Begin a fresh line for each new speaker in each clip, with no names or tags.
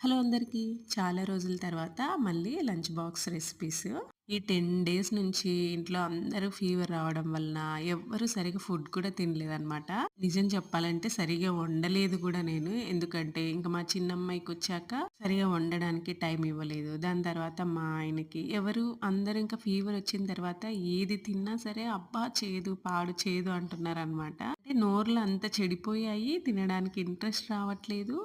Hello అందరికీ. చాలా రోజుల తర్వాత మళ్ళీ లంచ్ బాక్స్ రెసిపీస్. ఈ టెన్ డేస్ నుంచి ఇంట్లో అందరూ ఫీవర్ రావడం వలన ఎవ్వరు సరిగా ఫుడ్ కూడా తినలేదనమాట నిజం చెప్పాలంటే సరిగా వండలేదు కూడా నేను. ఎందుకంటే ఇంకా మా చిన్నమ్మాయికి వచ్చాక సరిగా వండడానికి టైం ఇవ్వలేదు. దాని తర్వాత మా ఆయనకి ఎవరు అందరు ఇంకా ఫీవర్ వచ్చిన తర్వాత ఏది తిన్నా సరే అబ్బా చేదు పాడు చేదు అంటున్నారు అంటే నోర్లు అంత చెడిపోయాయి తినడానికి ఇంట్రెస్ట్ రావట్లేదు.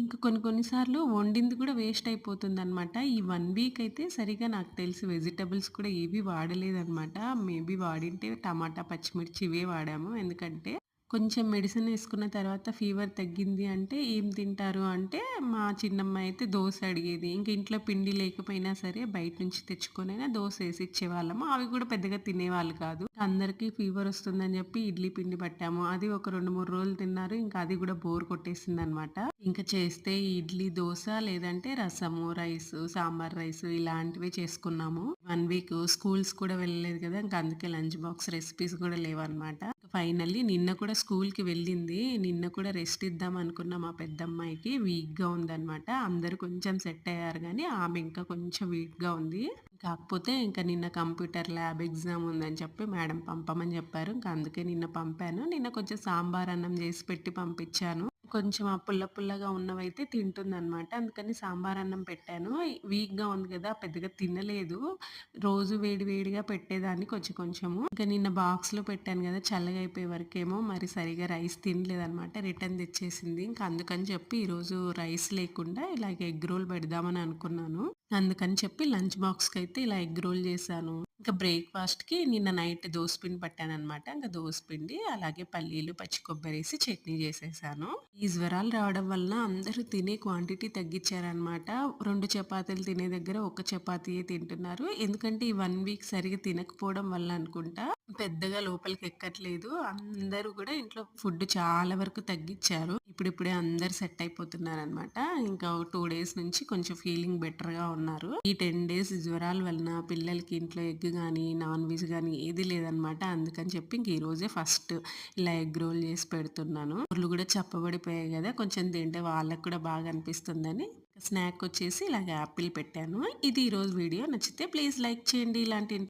ఇంకా కొన్ని కొన్నిసార్లు వండింది కూడా వేస్ట్ అయిపోతుంది అనమాట ఈ వన్ వీక్ అయితే సరిగా నాకు తెలిసి వెజిటబుల్స్ కూడా ఏవి వాడలేదనమాట మేబీ వాడింటే టమాటా పచ్చిమిర్చి ఇవే వాడాము. ఎందుకంటే కొంచెం మెడిసిన్ వేసుకున్న తర్వాత ఫీవర్ తగ్గింది అంటే ఏం తింటారు అంటే మా చిన్నమ్మాయి అయితే దోశ అడిగేది. ఇంకా ఇంట్లో పిండి లేకపోయినా సరే బయట నుంచి తెచ్చుకొనైనా దోశ వేసి ఇచ్చేవాళ్ళము. అవి కూడా పెద్దగా తినేవాళ్ళు కాదు. అందరికీ ఫీవర్ వస్తుందని చెప్పి ఇడ్లీ పిండి పట్టాము. అది ఒక రెండు మూడు రోజులు తిన్నారు. ఇంకా అది కూడా బోర్ కొట్టేసింది అనమాట ఇంకా చేస్తే ఇడ్లీ దోశ లేదంటే రసము రైస్ సాంబార్ రైస్ ఇలాంటివి చేసుకున్నాము. వన్ వీక్ స్కూల్స్ కూడా వెళ్ళలేదు కదా. ఇంకా అందుకే లంచ్ బాక్స్ రెసిపీస్ కూడా లేవన్నమాట ఫైనల్లీ నిన్న కూడా స్కూల్కి వెళ్ళింది. నిన్న కూడా రెస్ట్ ఇద్దాం అనుకున్న మా పెద్దమ్మాయికి వీక్గా ఉందన్నమాట. అందరూ కొంచెం సెట్ అయ్యారు కానీ ఆమె ఇంకా కొంచెం వీక్గా ఉంది. కాకపోతే ఇంకా నిన్న కంప్యూటర్ ల్యాబ్ ఎగ్జామ్ ఉందని చెప్పి మేడం పంపమని చెప్పారు. ఇంకా అందుకే నిన్న పంపాను. నిన్న కొంచెం సాంబార్ అన్నం చేసి పెట్టి పంపించాను. కొంచెం ఆ పుల్ల పుల్లగా ఉన్నవైతే తింటుందనమాట అందుకని సాంబార్ అన్నం పెట్టాను వీక్గా ఉంది కదా పెద్దగా తినలేదు. రోజు వేడి వేడిగా పెట్టేదాన్ని కొంచెం కొంచెము. ఇంకా నిన్న బాక్స్లో పెట్టాను కదా చల్లగా అయిపోయే వరకేమో మరి సరిగా రైస్ తినలేదనమాట రిటర్న్ తెచ్చేసింది. ఇంకా అందుకని చెప్పి ఈరోజు రైస్ లేకుండా ఇలాగే ఎగ్ రోల్ పెడదామని అనుకున్నాను. అందుకని చెప్పి లంచ్ బాక్స్కి అయితే ఇలా ఎగ్ రోల్ చేశాను. ఇంకా బ్రేక్ఫాస్ట్కి నిన్న నైట్ దోసపిండి పట్టాను అనమాట ఇంకా దోసపిండి అలాగే పల్లీలు పచ్చి కొబ్బరి వేసి చట్నీ చేసేసాను. ఈ జ్వరాలు రావడం వలన అందరూ తినే క్వాంటిటీ తగ్గించారనమాట రెండు చపాతీలు తినే దగ్గర ఒక చపాతీయే తింటున్నారు. ఎందుకంటే ఈ వన్ వీక్ సరిగా తినకపోవడం వల్ల అనుకుంటా. పెద్దగా లోపలికి ఎక్కట్లేదు అందరూ కూడా ఇంట్లో ఫుడ్ చాలా వరకు తగ్గించారు. ఇప్పుడిప్పుడే అందరు సెట్ అయిపోతున్నారు అనమాట ఇంకా టూ డేస్ నుంచి కొంచెం ఫీలింగ్ బెటర్గా ఉన్నారు. ఈ టెన్ డేస్ జ్వరాల వలన పిల్లలకి ఇంట్లో ఎగ్ కానీ నాన్ వెజ్ కానీ ఏది లేదనమాట అందుకని చెప్పి ఇంక ఈ రోజే ఫస్ట్ ఇలా ఎగ్ రోల్ చేసి పెడుతున్నాను. ఊర్లు కూడా చప్పబడిపోయాయి కదా కొంచెం తింటే వాళ్ళకి కూడా బాగా అనిపిస్తుందని. స్నాక్ వచ్చేసి ఇలాగ యాపిల్ పెట్టాను. ఇది ఈరోజు వీడియో. నచ్చితే ప్లీజ్ లైక్ చేయండి. ఇలాంటి